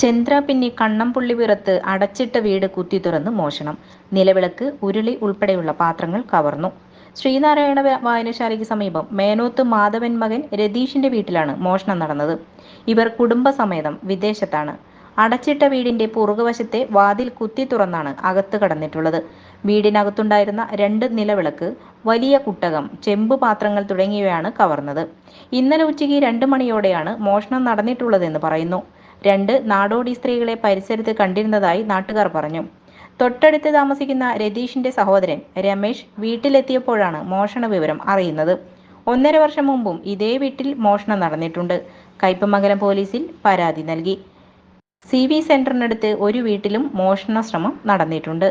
ചന്ദ്രാപിന്നി കണ്ണംപുള്ളിപുറത്ത് അടച്ചിട്ട വീട് കുത്തി തുറന്ന് മോഷണം. നിലവിളക്ക് ഉരുളി ഉൾപ്പെടെയുള്ള പാത്രങ്ങൾ കവർന്നു. ശ്രീനാരായണ വായനശാലയ്ക്ക് സമീപം മേനോത്ത് മാധവൻ മകൻ രതീഷിന്റെ വീട്ടിലാണ് മോഷണം നടന്നത്. ഇവർ കുടുംബസമേതം വിദേശത്താണ്. അടച്ചിട്ട വീടിന്റെ പുറകുവശത്തെ വാതിൽ കുത്തി തുറന്നാണ് അകത്ത് കടന്നിട്ടുള്ളത്. വീടിനകത്തുണ്ടായിരുന്ന രണ്ട് നിലവിളക്ക് വലിയ കുട്ടകം ചെമ്പ് പാത്രങ്ങൾ തുടങ്ങിയവയാണ് കവർന്നത്. ഇന്നലെ ഉച്ചയ്ക്ക് രണ്ട് മണിയോടെയാണ് മോഷണം നടന്നിട്ടുള്ളതെന്ന് പറയുന്നു. രണ്ട് നാടോടി സ്ത്രീകളെ പരിസരത്ത് കണ്ടിരുന്നതായി നാട്ടുകാർ പറഞ്ഞു. തൊട്ടടുത്ത് താമസിക്കുന്ന രതീഷിന്റെ സഹോദരൻ രമേശ് വീട്ടിലെത്തിയപ്പോഴാണ് മോഷണ വിവരം അറിയുന്നത്. ഒന്നര വർഷം മുമ്പും ഇതേ വീട്ടിൽ മോഷണം നടന്നിട്ടുണ്ട്. കയ്പമംഗലം പോലീസിൽ പരാതി നൽകി. സി വി സെന്ററിനടുത്ത് ഒരു വീട്ടിലും മോഷണ ശ്രമം നടന്നിട്ടുണ്ട്.